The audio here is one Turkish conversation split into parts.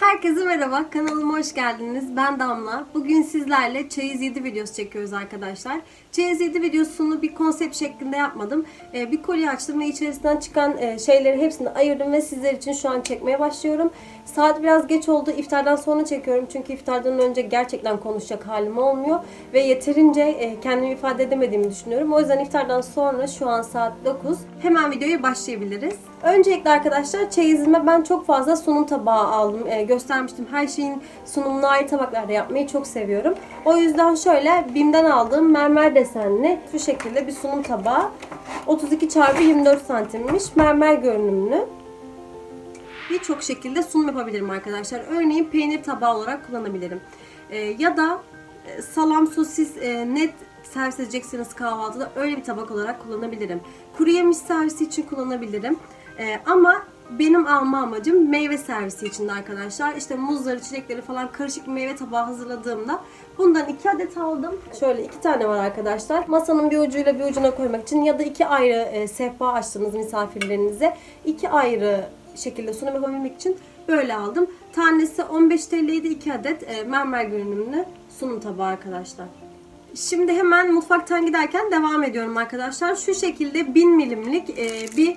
Herkese merhaba, kanalıma hoş geldiniz. Ben Damla. Bugün sizlerle Çeyiz 7 videosu çekiyoruz arkadaşlar. Çeyiz 7 videosunu bir konsept şeklinde yapmadım. Ee, bir kolye açtım ve içerisinden çıkan e, şeyleri hepsini ayırdım ve sizler için şu an çekmeye başlıyorum. Saat biraz geç oldu. İftardan sonra çekiyorum çünkü iftardan önce gerçekten konuşacak halim olmuyor. Ve yeterince e, kendimi ifade edemediğimi düşünüyorum. O yüzden iftardan sonra şu an saat 9. Hemen videoya başlayabiliriz. Öncelikle arkadaşlar çeyizime ben çok fazla sunum tabağı aldım. Ee, göstermiştim. Her şeyin sunumunu ayrı tabaklarda yapmayı çok seviyorum. O yüzden şöyle BİM'den aldığım mermer desenli şu şekilde bir sunum tabağı. 32 x 24 santimmiş. Mermer görünümlü. Birçok şekilde sunum yapabilirim arkadaşlar. Örneğin peynir tabağı olarak kullanabilirim. Ee, ya da e, salam, sosis, e, net servis edeceksiniz kahvaltıda öyle bir tabak olarak kullanabilirim. Kuru yemiş servisi için kullanabilirim. Ee, ama benim alma amacım meyve servisi içinde arkadaşlar. İşte muzları, çilekleri falan karışık bir meyve tabağı hazırladığımda bundan iki adet aldım. Şöyle iki tane var arkadaşlar. Masanın bir ucuyla bir ucuna koymak için ya da iki ayrı e, sehpa açtınız misafirlerinize. iki ayrı şekilde sunum yapabilmek için böyle aldım. Tanesi 15 TL'ydi 2 adet e, mermer görünümlü sunum tabağı arkadaşlar. Şimdi hemen mutfaktan giderken devam ediyorum arkadaşlar. Şu şekilde 1000 milimlik e, bir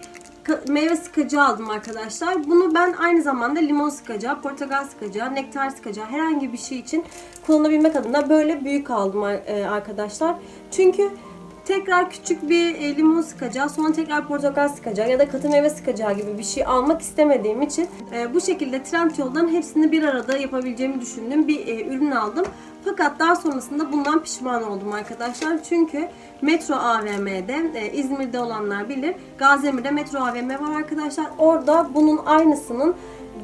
meyve sıkacı aldım arkadaşlar. Bunu ben aynı zamanda limon sıkacağı, portakal sıkacağı, nektar sıkacağı herhangi bir şey için kullanabilmek adına böyle büyük aldım e, arkadaşlar. Çünkü tekrar küçük bir e, limon sıkacağı, sonra tekrar portakal sıkacağı ya da katı meyve sıkacağı gibi bir şey almak istemediğim için bu şekilde Trendyol'dan hepsini bir arada yapabileceğimi düşündüğüm bir ürün aldım. Fakat daha sonrasında bundan pişman oldum arkadaşlar. Çünkü Metro AVM'de, e, İzmir'de olanlar bilir. Gaziemir'de Metro AVM var arkadaşlar. Orada bunun aynısının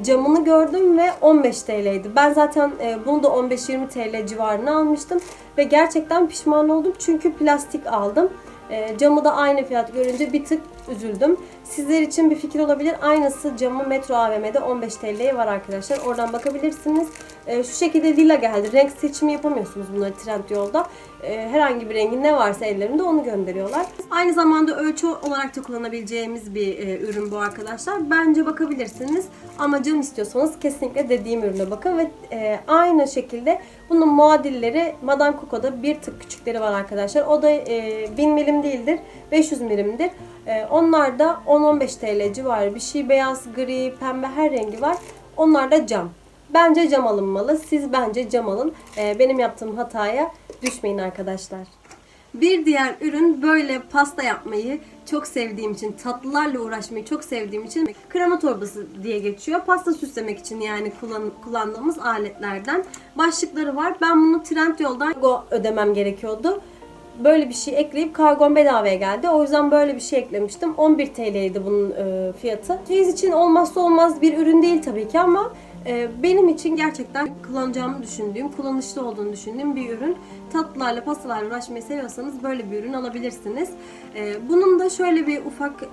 camını gördüm ve 15 TL'ydi. Ben zaten e, bunu da 15-20 TL civarına almıştım. Ve gerçekten pişman oldum çünkü plastik aldım. E, camı da aynı fiyat görünce bir tık üzüldüm. Sizler için bir fikir olabilir. Aynısı camı Metro AVM'de 15 TL'ye var arkadaşlar. Oradan bakabilirsiniz. E, şu şekilde lila geldi. Renk seçimi yapamıyorsunuz bunları Trendyol'da. E, herhangi bir rengi ne varsa ellerinde onu gönderiyorlar. Aynı zamanda ölçü olarak da kullanabileceğimiz bir e, ürün bu arkadaşlar. Bence bakabilirsiniz. Ama cam istiyorsanız kesinlikle dediğim ürüne bakın ve e, aynı şekilde bunun muadilleri Madame Coco'da bir tık küçükleri var arkadaşlar. O da e, 1000 milim değildir. 500 milimdir. E, onlar da 10-15 TL civarı bir şey. Beyaz, gri, pembe her rengi var. Onlar da cam. Bence cam alınmalı. Siz bence cam alın. E, benim yaptığım hataya düşmeyin arkadaşlar. Bir diğer ürün böyle pasta yapmayı çok sevdiğim için, tatlılarla uğraşmayı çok sevdiğim için krema torbası diye geçiyor. Pasta süslemek için yani kullan- kullandığımız aletlerden. Başlıkları var. Ben bunu Trendyol'dan ödemem gerekiyordu. Böyle bir şey ekleyip kargon bedavaya geldi. O yüzden böyle bir şey eklemiştim. 11 TL'ydi bunun e, fiyatı. Çeyiz için olmazsa olmaz bir ürün değil tabii ki ama ee, benim için gerçekten kullanacağımı düşündüğüm, kullanışlı olduğunu düşündüğüm bir ürün. Tatlılarla, pastalarla uğraşmayı seviyorsanız böyle bir ürün alabilirsiniz. Ee, bunun da şöyle bir ufak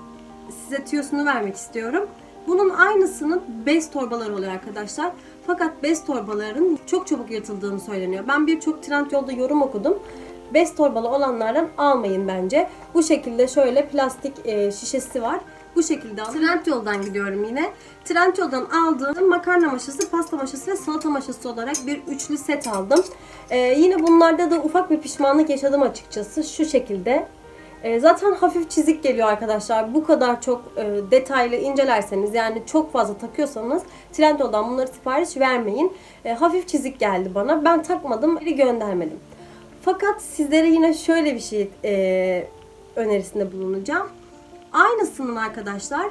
size tüyosunu vermek istiyorum. Bunun aynısının bez torbaları oluyor arkadaşlar. Fakat bez torbaların çok çabuk yırtıldığını söyleniyor. Ben birçok Trendyol'da yorum okudum. Bez torbalı olanlardan almayın bence. Bu şekilde şöyle plastik e, şişesi var. Bu şekilde aldım. Trendyol'dan gidiyorum yine. Trendyol'dan aldığım makarna maşası, pasta maşası ve salata maşası olarak bir üçlü set aldım. Ee, yine bunlarda da ufak bir pişmanlık yaşadım açıkçası. Şu şekilde. Ee, zaten hafif çizik geliyor arkadaşlar. Bu kadar çok e, detaylı incelerseniz yani çok fazla takıyorsanız Trendyol'dan bunları sipariş vermeyin. E, hafif çizik geldi bana. Ben takmadım, geri göndermedim. Fakat sizlere yine şöyle bir şey e, önerisinde bulunacağım. Aynısının arkadaşlar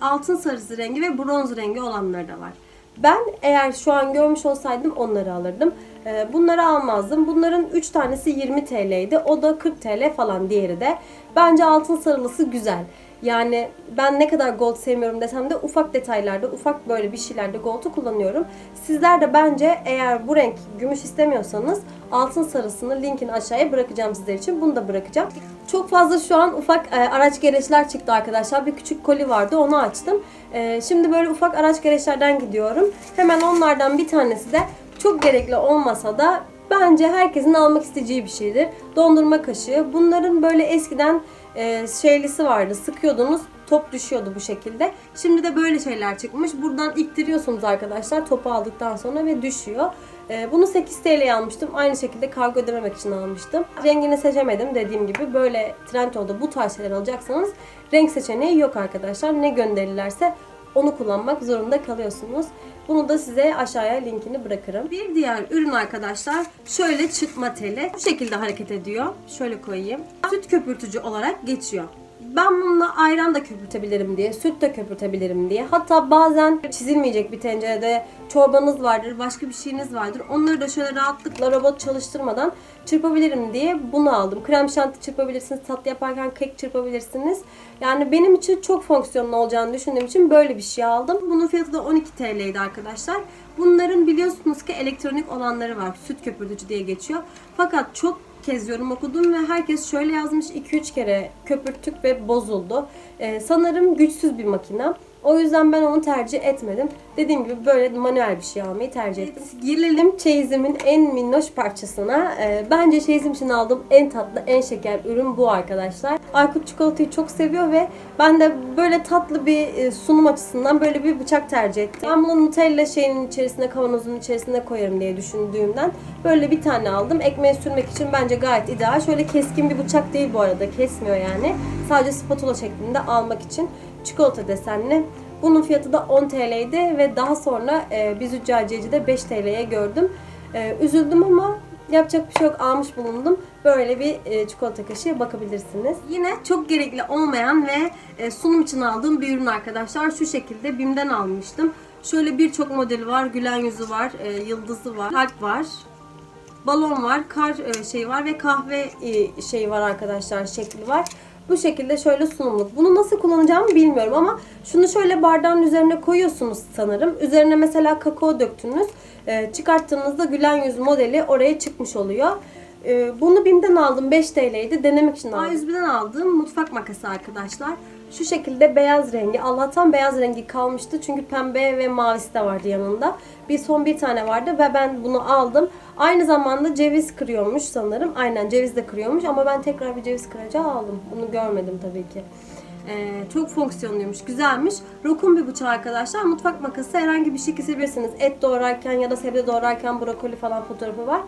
altın sarısı rengi ve bronz rengi olanları da var. Ben eğer şu an görmüş olsaydım onları alırdım. Ee, Bunları almazdım. Bunların 3 tanesi 20 TL'ydi. O da 40 TL falan diğeri de. Bence altın sarılısı güzel. Yani ben ne kadar gold sevmiyorum desem de ufak detaylarda, ufak böyle bir şeylerde gold'u kullanıyorum. Sizler de bence eğer bu renk gümüş istemiyorsanız altın sarısını linkini aşağıya bırakacağım sizler için. Bunu da bırakacağım. Çok fazla şu an ufak e, araç gereçler çıktı arkadaşlar. Bir küçük koli vardı onu açtım. E, şimdi böyle ufak araç gereçlerden gidiyorum. Hemen onlardan bir tanesi de çok gerekli olmasa da bence herkesin almak isteyeceği bir şeydir. Dondurma kaşığı. Bunların böyle eskiden e, şeylisi vardı. Sıkıyordunuz. top düşüyordu bu şekilde. Şimdi de böyle şeyler çıkmış. Buradan ittiriyorsunuz arkadaşlar topu aldıktan sonra ve düşüyor. Ee, bunu 8 TL'ye almıştım. Aynı şekilde kargo ödememek için almıştım. Rengini seçemedim dediğim gibi. Böyle Trendyol'da bu tarz şeyler alacaksanız renk seçeneği yok arkadaşlar. Ne gönderirlerse onu kullanmak zorunda kalıyorsunuz. Bunu da size aşağıya linkini bırakırım. Bir diğer ürün arkadaşlar şöyle çıkma teli. Bu şekilde hareket ediyor. Şöyle koyayım. Süt köpürtücü olarak geçiyor. Ben bununla ayran da köpürtebilirim diye, süt de köpürtebilirim diye. Hatta bazen çizilmeyecek bir tencerede çorbanız vardır, başka bir şeyiniz vardır. Onları da şöyle rahatlıkla robot çalıştırmadan çırpabilirim diye bunu aldım. Krem şanti çırpabilirsiniz, tatlı yaparken kek çırpabilirsiniz. Yani benim için çok fonksiyonlu olacağını düşündüğüm için böyle bir şey aldım. Bunun fiyatı da 12 TL'ydi arkadaşlar. Bunların biliyorsunuz ki elektronik olanları var. Süt köpürtücü diye geçiyor. Fakat çok kez yorum okudum ve herkes şöyle yazmış 2-3 kere köpürttük ve bozuldu. Ee, sanırım güçsüz bir makine. O yüzden ben onu tercih etmedim. Dediğim gibi böyle manuel bir şey almayı tercih ettim. Gelelim çeyizimin en minnoş parçasına. Ee, bence çeyizim için aldığım en tatlı, en şeker ürün bu arkadaşlar. Aykut çikolatayı çok seviyor ve ben de böyle tatlı bir e, sunum açısından böyle bir bıçak tercih ettim. Ben bunu Nutella şeyinin içerisine, kavanozun içerisine koyarım diye düşündüğümden böyle bir tane aldım. Ekmeğe sürmek için bence gayet ideal. Şöyle keskin bir bıçak değil bu arada. Kesmiyor yani. Sadece spatula şeklinde almak için çikolata desenli. Bunun fiyatı da 10 TL'ydi ve daha sonra e, bir züccaciyecide 5 TL'ye gördüm. E, üzüldüm ama yapacak bir şey yok almış bulundum. Böyle bir e, çikolata kaşığı bakabilirsiniz. Yine çok gerekli olmayan ve e, sunum için aldığım bir ürün arkadaşlar. Şu şekilde BİM'den almıştım. Şöyle birçok modeli var. Gülen yüzü var, e, yıldızı var, kalp var balon var, kar e, şeyi var ve kahve e, şeyi var arkadaşlar şekli var. Bu şekilde şöyle sunumluk. Bunu nasıl kullanacağımı bilmiyorum ama şunu şöyle bardağın üzerine koyuyorsunuz sanırım. Üzerine mesela kakao döktünüz. E, çıkarttığınızda gülen yüz modeli oraya çıkmış oluyor. E, bunu BİM'den aldım. 5 TL'ydi. Denemek için aldım. A101'den aldığım mutfak makası arkadaşlar. Şu şekilde beyaz rengi. Allah'tan beyaz rengi kalmıştı. Çünkü pembe ve mavisi de vardı yanında. Bir son bir tane vardı ve ben bunu aldım. Aynı zamanda ceviz kırıyormuş sanırım. Aynen ceviz de kırıyormuş ama ben tekrar bir ceviz kıracağı aldım. Bunu görmedim tabii ki. Ee, çok fonksiyonluymuş, güzelmiş. Rokum bir bıçağı arkadaşlar. Mutfak makası herhangi bir şey kesebilirsiniz. Et doğrarken ya da sebze doğrarken brokoli falan fotoğrafı var.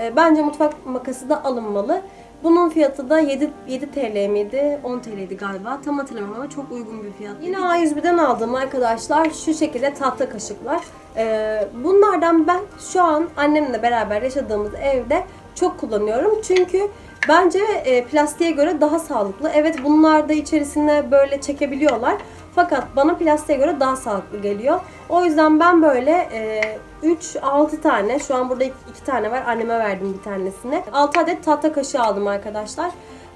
Ee, bence mutfak makası da alınmalı. Bunun fiyatı da 7, 7 TL miydi? 10 TL'ydi galiba. Tam hatırlamıyorum ama çok uygun bir fiyat. Yine A101'den aldım arkadaşlar. Şu şekilde tahta kaşıklar. Ee, bunlardan ben şu an annemle beraber yaşadığımız evde çok kullanıyorum. Çünkü bence e, plastiğe göre daha sağlıklı. Evet bunlar da içerisine böyle çekebiliyorlar. Fakat bana plastiğe göre daha sağlıklı geliyor. O yüzden ben böyle e, 3-6 tane, şu an burada 2 tane var. Anneme verdim bir tanesini. 6 adet tahta kaşığı aldım arkadaşlar.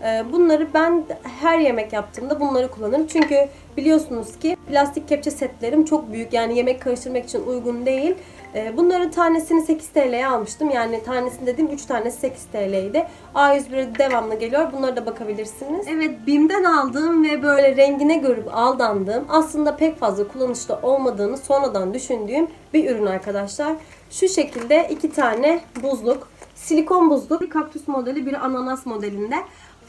E, bunları ben her yemek yaptığımda bunları kullanırım. Çünkü biliyorsunuz ki plastik kepçe setlerim çok büyük. Yani yemek karıştırmak için uygun değil. E, bunların tanesini 8 TL'ye almıştım. Yani tanesini dediğim 3 tanesi 8 TL'ydi. A101'e devamlı geliyor. Bunlara da bakabilirsiniz. Evet BİM'den aldığım ve böyle rengine görüp aldandığım aslında pek fazla kullanışlı olmadığını sonradan düşündüğüm bir ürün arkadaşlar. Şu şekilde iki tane buzluk. Silikon buzluk. Bir kaktüs modeli, bir ananas modelinde.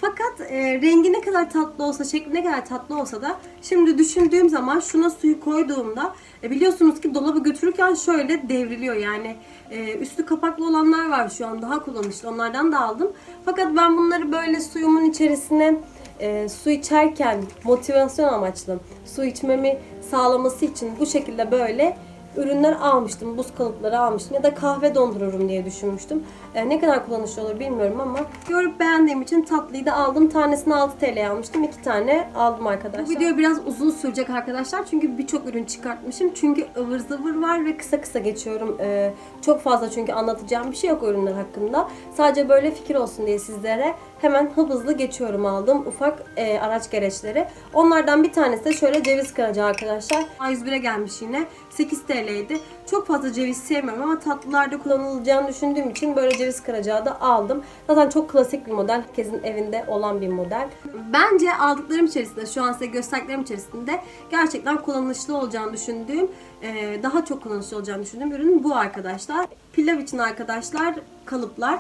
Fakat e, rengi ne kadar tatlı olsa, şekli ne kadar tatlı olsa da şimdi düşündüğüm zaman şuna suyu koyduğumda e, biliyorsunuz ki dolabı götürürken şöyle devriliyor. Yani e, üstü kapaklı olanlar var şu an daha kullanışlı. Onlardan da aldım. Fakat ben bunları böyle suyumun içerisine e, su içerken motivasyon amaçlı su içmemi sağlaması için bu şekilde böyle ürünler almıştım. Buz kalıpları almıştım ya da kahve dondururum diye düşünmüştüm. E, ne kadar kullanışlı olur bilmiyorum ama görüp beğendiğim için tatlıyı da aldım. Tanesini 6 TL almıştım. 2 tane aldım arkadaşlar. Bu video biraz uzun sürecek arkadaşlar. Çünkü birçok ürün çıkartmışım. Çünkü ıvır zıvır var ve kısa kısa geçiyorum. E, çok fazla çünkü anlatacağım bir şey yok ürünler hakkında. Sadece böyle fikir olsun diye sizlere hemen hızlı geçiyorum aldım ufak e, araç gereçleri. Onlardan bir tanesi de şöyle ceviz kıracağı arkadaşlar. A101'e gelmiş yine. 8 TL'ydi. Çok fazla ceviz sevmiyorum ama tatlılarda kullanılacağını düşündüğüm için böyle ceviz kıracağı da aldım. Zaten çok klasik bir model. Herkesin evinde olan bir model. Bence aldıklarım içerisinde, şu an size gösterdiklerim içerisinde gerçekten kullanışlı olacağını düşündüğüm, e, daha çok kullanışlı olacağını düşündüğüm ürün bu arkadaşlar. Pilav için arkadaşlar kalıplar.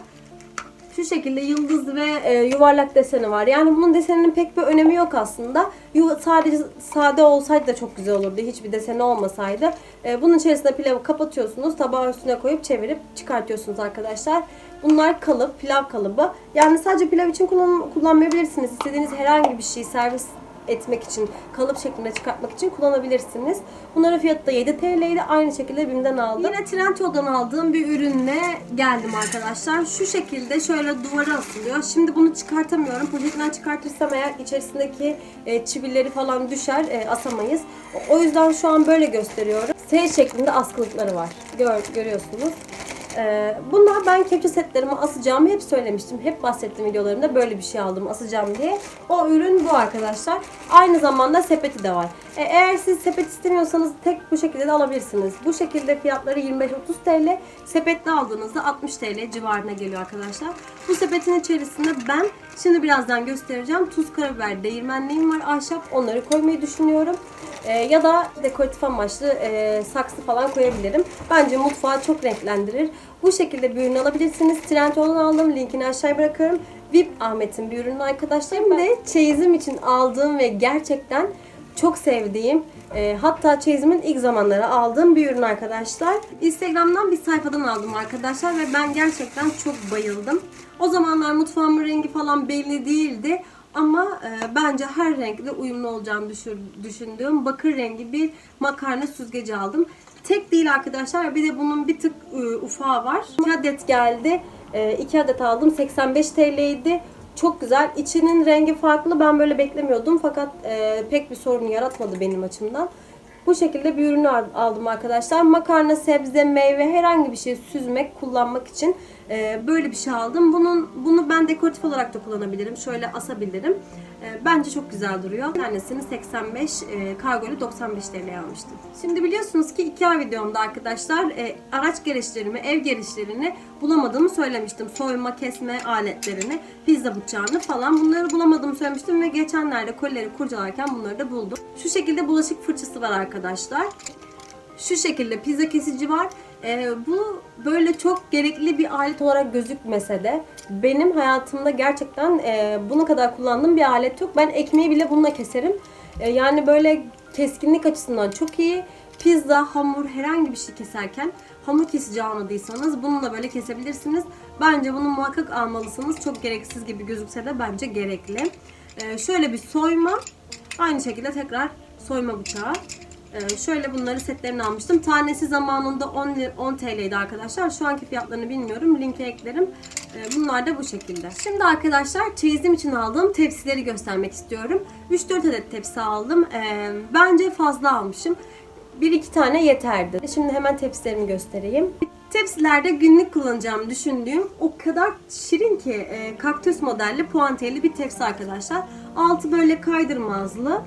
Şu şekilde yıldız ve e, yuvarlak deseni var. Yani bunun deseninin pek bir önemi yok aslında. Yu- sadece sade olsaydı da çok güzel olurdu. Hiçbir deseni olmasaydı. E, bunun içerisinde pilavı kapatıyorsunuz. Tabağın üstüne koyup çevirip çıkartıyorsunuz arkadaşlar. Bunlar kalıp, pilav kalıbı. Yani sadece pilav için kullan kullanmayabilirsiniz. İstediğiniz herhangi bir şeyi servis etmek için, kalıp şeklinde çıkartmak için kullanabilirsiniz. Bunların fiyatı da 7 TL'ydi. Aynı şekilde BİM'den aldım. Yine Trendyol'dan aldığım bir ürünle geldim arkadaşlar. Şu şekilde şöyle duvara asılıyor. Şimdi bunu çıkartamıyorum. Poşetten çıkartırsam eğer içerisindeki e, çivileri falan düşer, e, asamayız. O yüzden şu an böyle gösteriyorum. S şeklinde askılıkları var. Gör, görüyorsunuz. Ee, bunlar ben kepçe setlerime asacağımı hep söylemiştim. Hep bahsettiğim videolarımda böyle bir şey aldım asacağım diye. O ürün bu arkadaşlar. Aynı zamanda sepeti de var. Ee, eğer siz sepet istemiyorsanız tek bu şekilde de alabilirsiniz. Bu şekilde fiyatları 25-30 TL. Sepetli aldığınızda 60 TL civarına geliyor arkadaşlar. Bu sepetin içerisinde ben şimdi birazdan göstereceğim. Tuz, karabiber, değirmenliğim var ahşap. Onları koymayı düşünüyorum. Ee, ya da dekoratif amaçlı e, saksı falan koyabilirim. Bence mutfağı çok renklendirir. Bu şekilde bir ürün alabilirsiniz. Trendyol'dan aldım. Linkini aşağıya bırakıyorum. VIP Ahmet'in bir ürünü arkadaşlar. Şimdi çeyizim için aldığım ve gerçekten çok sevdiğim e, hatta çeyizimin ilk zamanları aldığım bir ürün arkadaşlar. Instagram'dan bir sayfadan aldım arkadaşlar ve ben gerçekten çok bayıldım. O zamanlar mutfağımın rengi falan belli değildi. Ama e, bence her renkle uyumlu olacağını düşür- düşündüğüm bakır rengi bir makarna süzgeci aldım. Tek değil arkadaşlar bir de bunun bir tık e, ufağı var. 2 adet geldi. 2 adet aldım 85 TL'ydi. Çok güzel. İçinin rengi farklı. Ben böyle beklemiyordum fakat e, pek bir sorun yaratmadı benim açımdan. Bu şekilde bir ürünü al- aldım arkadaşlar. Makarna, sebze, meyve herhangi bir şey süzmek, kullanmak için e, böyle bir şey aldım. Bunun bunu ben dekoratif olarak da kullanabilirim. Şöyle asabilirim. E, bence çok güzel duruyor. Bir tanesini 85, e, kargolu 95 TL almıştım. Şimdi biliyorsunuz ki iki ay videomda arkadaşlar e, araç gereçlerimi, ev gereçlerini bulamadığımı söylemiştim. Soyma, kesme aletlerini, pizza bıçağını falan bunları bulamadığımı söylemiştim ve geçenlerde kolileri kurcalarken bunları da buldum. Şu şekilde bulaşık fırçası var arkadaşlar. Şu şekilde pizza kesici var. Ee, bu böyle çok gerekli bir alet olarak gözükmese de benim hayatımda gerçekten e, buna kadar kullandığım bir alet yok. Ben ekmeği bile bununla keserim. E, yani böyle keskinlik açısından çok iyi. Pizza, hamur herhangi bir şey keserken hamur kesici almadıysanız bununla böyle kesebilirsiniz. Bence bunu muhakkak almalısınız. Çok gereksiz gibi gözükse de bence gerekli. E, şöyle bir soyma. Aynı şekilde tekrar soyma bıçağı. Ee, şöyle bunları setlerini almıştım. Tanesi zamanında 10, li- 10 TL'ydi arkadaşlar. Şu anki fiyatlarını bilmiyorum. Linke eklerim. Ee, bunlar da bu şekilde. Şimdi arkadaşlar çeyizim için aldığım tepsileri göstermek istiyorum. 3-4 adet tepsi aldım. Ee, bence fazla almışım. 1-2 tane yeterdi. Şimdi hemen tepsilerimi göstereyim. Tepsilerde günlük kullanacağımı düşündüğüm o kadar şirin ki e, kaktüs modelli puantiyeli bir tepsi arkadaşlar. Altı böyle kaydırmazlı.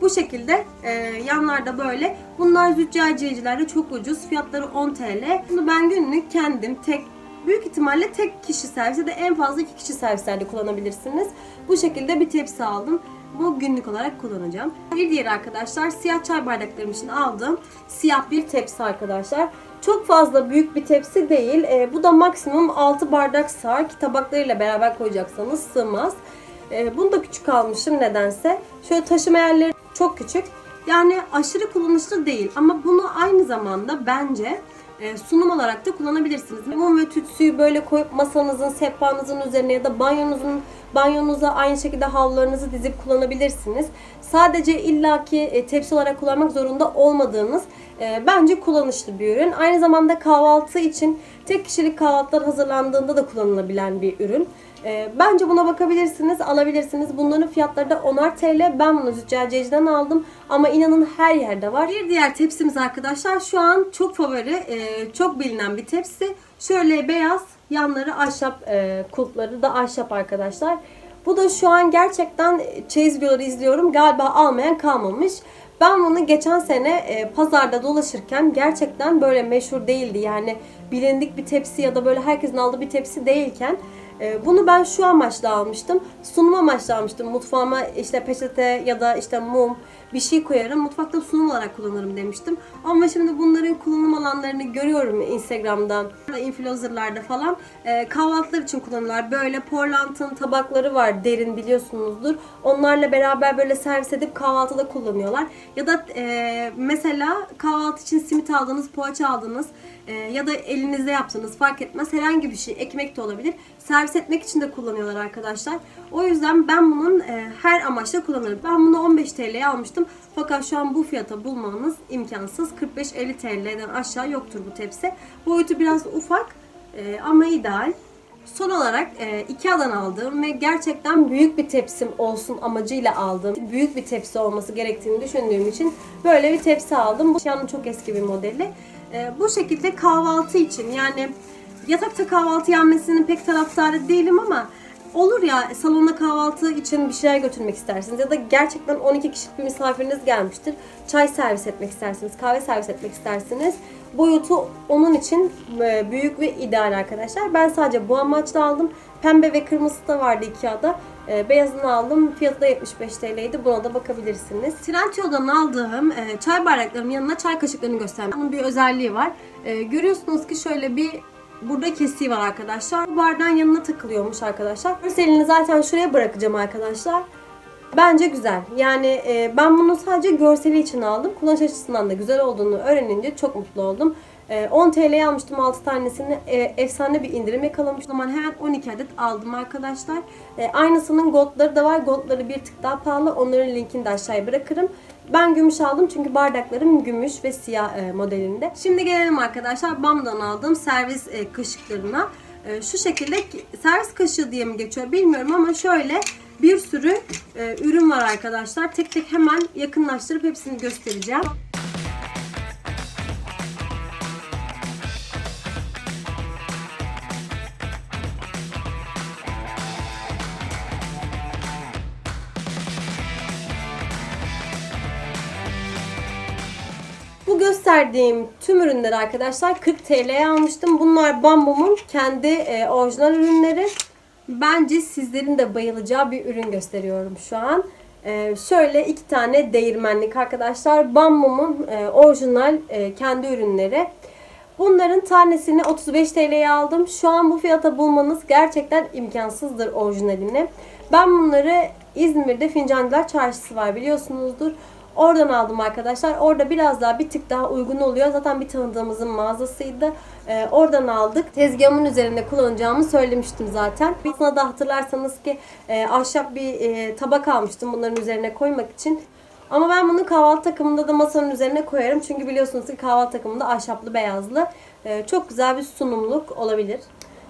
Bu şekilde e, yanlarda böyle. Bunlar züccaciyecilerde çok ucuz. Fiyatları 10 TL. Bunu ben günlük kendim tek büyük ihtimalle tek kişi servis ya da en fazla iki kişi servislerde kullanabilirsiniz. Bu şekilde bir tepsi aldım. Bu günlük olarak kullanacağım. Bir diğeri arkadaşlar siyah çay bardaklarım için aldığım siyah bir tepsi arkadaşlar. Çok fazla büyük bir tepsi değil. E, bu da maksimum 6 bardak sığar ki tabaklarıyla beraber koyacaksanız sığmaz. E, bunu da küçük almışım nedense. Şöyle taşıma yerleri çok küçük. Yani aşırı kullanışlı değil ama bunu aynı zamanda bence e, sunum olarak da kullanabilirsiniz. Mum ve tütsüyü böyle koyup masanızın, sehpanızın üzerine ya da banyonuzun banyonuza aynı şekilde havlularınızı dizip kullanabilirsiniz. Sadece illaki e, tepsi olarak kullanmak zorunda olmadığınız e, bence kullanışlı bir ürün. Aynı zamanda kahvaltı için tek kişilik kahvaltılar hazırlandığında da kullanılabilen bir ürün. E, bence buna bakabilirsiniz, alabilirsiniz. Bunların fiyatları da 10'ar TL. Ben bunu züccaciyeciden aldım ama inanın her yerde var. Bir diğer tepsimiz arkadaşlar şu an çok favori, e, çok bilinen bir tepsi. Şöyle beyaz, yanları ahşap, e, kulpları da ahşap arkadaşlar. Bu da şu an gerçekten çeyiz videoları izliyorum. Galiba almayan kalmamış. Ben bunu geçen sene e, pazarda dolaşırken gerçekten böyle meşhur değildi. Yani bilindik bir tepsi ya da böyle herkesin aldığı bir tepsi değilken bunu ben şu amaçla almıştım. Sunum amaçlı almıştım. Mutfağıma işte peçete ya da işte mum bir şey koyarım. Mutfakta sunum olarak kullanırım demiştim. Ama şimdi bunların kullanım alanlarını görüyorum Instagram'dan, influencerlarda falan. E, kahvaltılar için kullanıyorlar. Böyle porlantın tabakları var derin biliyorsunuzdur. Onlarla beraber böyle servis edip kahvaltıda kullanıyorlar. Ya da e, mesela kahvaltı için simit aldınız, poğaça aldınız e, ya da elinizde yaptınız fark etmez. Herhangi bir şey, ekmek de olabilir. Servis etmek için de kullanıyorlar arkadaşlar. O yüzden ben bunun e, her amaçla kullanırım. Ben bunu 15 TL'ye almıştım. Fakat şu an bu fiyata bulmanız imkansız. 45-50 TL'den aşağı yoktur bu tepsi. Boyutu biraz ufak e, ama ideal. Son olarak e, Ikea'dan aldığım ve gerçekten büyük bir tepsim olsun amacıyla aldığım, büyük bir tepsi olması gerektiğini düşündüğüm için böyle bir tepsi aldım. Bu Ikea'nın çok eski bir modeli. E, bu şekilde kahvaltı için yani yatakta kahvaltı yenmesinin pek taraftarı değilim ama olur ya salona kahvaltı için bir şeyler götürmek istersiniz ya da gerçekten 12 kişilik bir misafiriniz gelmiştir. Çay servis etmek istersiniz, kahve servis etmek istersiniz. Boyutu onun için e, büyük ve ideal arkadaşlar. Ben sadece bu amaçla aldım. Pembe ve kırmızısı da vardı Ikea'da. E, beyazını aldım. Fiyatı da 75 TL'ydi. Buna da bakabilirsiniz. Trendyol'dan aldığım e, çay bardaklarımın yanına çay kaşıklarını göstereyim. Bunun bir özelliği var. E, görüyorsunuz ki şöyle bir Burada kesiği var arkadaşlar. Bu bardağın yanına takılıyormuş arkadaşlar. Görselini zaten şuraya bırakacağım arkadaşlar. Bence güzel. Yani e, ben bunu sadece görseli için aldım. Kullanış açısından da güzel olduğunu öğrenince çok mutlu oldum. E, 10 TL'ye almıştım 6 tanesini. E, efsane bir indirim yakalamıştım. O zaman hemen 12 adet aldım arkadaşlar. E, aynısının goldları da var. Goldları bir tık daha pahalı. Onların linkini de aşağıya bırakırım. Ben gümüş aldım çünkü bardaklarım gümüş ve siyah e, modelinde. Şimdi gelelim arkadaşlar BAM'dan aldığım servis e, kaşıklarına. Şu şekilde servis kaşığı diye mi geçiyor bilmiyorum ama şöyle bir sürü e, ürün var arkadaşlar. Tek tek hemen yakınlaştırıp hepsini göstereceğim. Bu gösterdiğim tüm ürünleri arkadaşlar 40 TL'ye almıştım. Bunlar Bambum'un kendi e, orijinal ürünleri. Bence sizlerin de bayılacağı bir ürün gösteriyorum şu an. E, şöyle iki tane değirmenlik arkadaşlar. Bambum'un e, orijinal e, kendi ürünleri. Bunların tanesini 35 TL'ye aldım. Şu an bu fiyata bulmanız gerçekten imkansızdır orijinalini. Ben bunları İzmir'de Fincancılar Çarşısı var biliyorsunuzdur. Oradan aldım arkadaşlar. Orada biraz daha bir tık daha uygun oluyor. Zaten bir tanıdığımızın mağazasıydı. Ee, oradan aldık. Tezgahımın üzerinde kullanacağımı söylemiştim zaten. Aslında da hatırlarsanız ki e, ahşap bir e, tabak almıştım bunların üzerine koymak için. Ama ben bunu kahvaltı takımında da masanın üzerine koyarım. Çünkü biliyorsunuz ki kahvaltı takımında ahşaplı beyazlı. Ee, çok güzel bir sunumluk olabilir.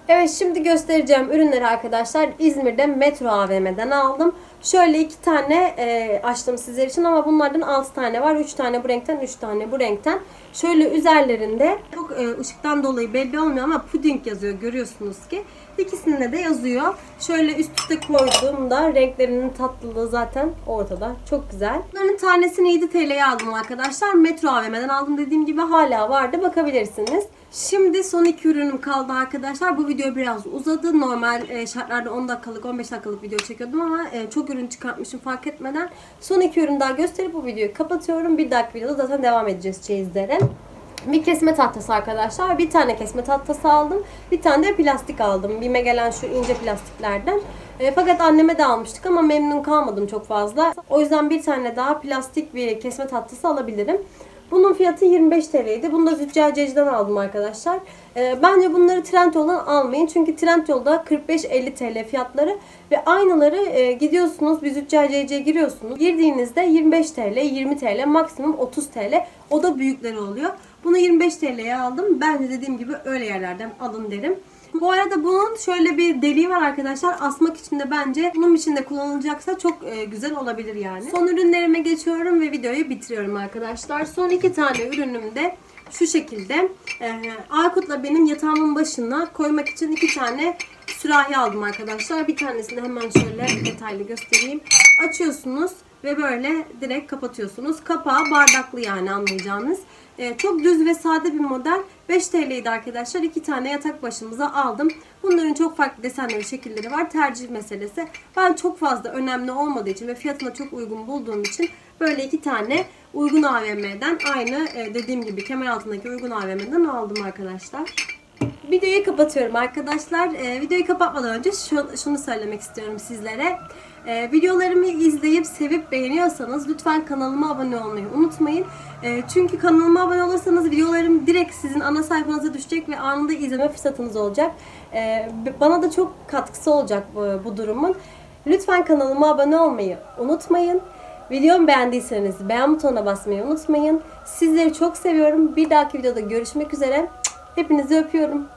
Evet şimdi göstereceğim ürünleri arkadaşlar İzmir'de Metro AVM'den aldım. Şöyle iki tane e, açtım sizler için ama bunlardan 6 tane var. 3 tane bu renkten 3 tane bu renkten. Şöyle üzerlerinde çok e, ışıktan dolayı belli olmuyor ama puding yazıyor görüyorsunuz ki. İkisinde de yazıyor. Şöyle üst üste koyduğumda renklerinin tatlılığı zaten ortada. Çok güzel. Bunların tanesini 7 TL'ye aldım arkadaşlar. Metro AVM'den aldım dediğim gibi hala vardı bakabilirsiniz. Şimdi son iki ürünüm kaldı arkadaşlar. Bu video biraz uzadı. Normal e, şartlarda 10 dakikalık 15 dakikalık video çekiyordum ama e, çok ürün çıkartmışım fark etmeden. Son iki ürün daha gösterip bu videoyu kapatıyorum. Bir dahaki videoda zaten devam edeceğiz çeyizlere. Bir kesme tahtası arkadaşlar. Bir tane kesme tahtası aldım. Bir tane de plastik aldım. Bime gelen şu ince plastiklerden. E, fakat anneme de almıştık ama memnun kalmadım çok fazla. O yüzden bir tane daha plastik bir kesme tahtası alabilirim. Bunun fiyatı 25 TL'ydi. Bunu da Züccaciyeci'den aldım arkadaşlar. E, bence bunları Trendyol'dan almayın. Çünkü Trendyol'da 45-50 TL fiyatları ve aynıları e, gidiyorsunuz bir Züccaciyeci'ye giriyorsunuz. Girdiğinizde 25 TL, 20 TL, maksimum 30 TL. O da büyükleri oluyor. Bunu 25 TL'ye aldım. Ben de dediğim gibi öyle yerlerden alın derim. Bu arada bunun şöyle bir deliği var arkadaşlar. Asmak için de bence bunun içinde kullanılacaksa çok e, güzel olabilir yani. Son ürünlerime geçiyorum ve videoyu bitiriyorum arkadaşlar. Son iki tane ürünüm de şu şekilde. E, benim yatağımın başına koymak için iki tane sürahi aldım arkadaşlar. Bir tanesini hemen şöyle detaylı göstereyim. Açıyorsunuz ve böyle direkt kapatıyorsunuz. Kapağı bardaklı yani anlayacağınız. Ee, çok düz ve sade bir model. 5 TL'ydi arkadaşlar. 2 tane yatak başımıza aldım. Bunların çok farklı desenleri, şekilleri var. Tercih meselesi. Ben çok fazla önemli olmadığı için ve fiyatına çok uygun bulduğum için böyle iki tane uygun AVM'den aynı e, dediğim gibi kemer altındaki uygun AVM'den aldım arkadaşlar. Videoyu kapatıyorum arkadaşlar. Ee, videoyu kapatmadan önce şu, şunu söylemek istiyorum sizlere. Ee, videolarımı izleyip sevip beğeniyorsanız lütfen kanalıma abone olmayı unutmayın. Ee, çünkü kanalıma abone olursanız videolarım direkt sizin ana sayfanıza düşecek ve anında izleme fırsatınız olacak. Ee, bana da çok katkısı olacak bu, bu durumun. Lütfen kanalıma abone olmayı unutmayın. Videomu beğendiyseniz beğen butonuna basmayı unutmayın. Sizleri çok seviyorum. Bir dahaki videoda görüşmek üzere. Hepinizi öpüyorum.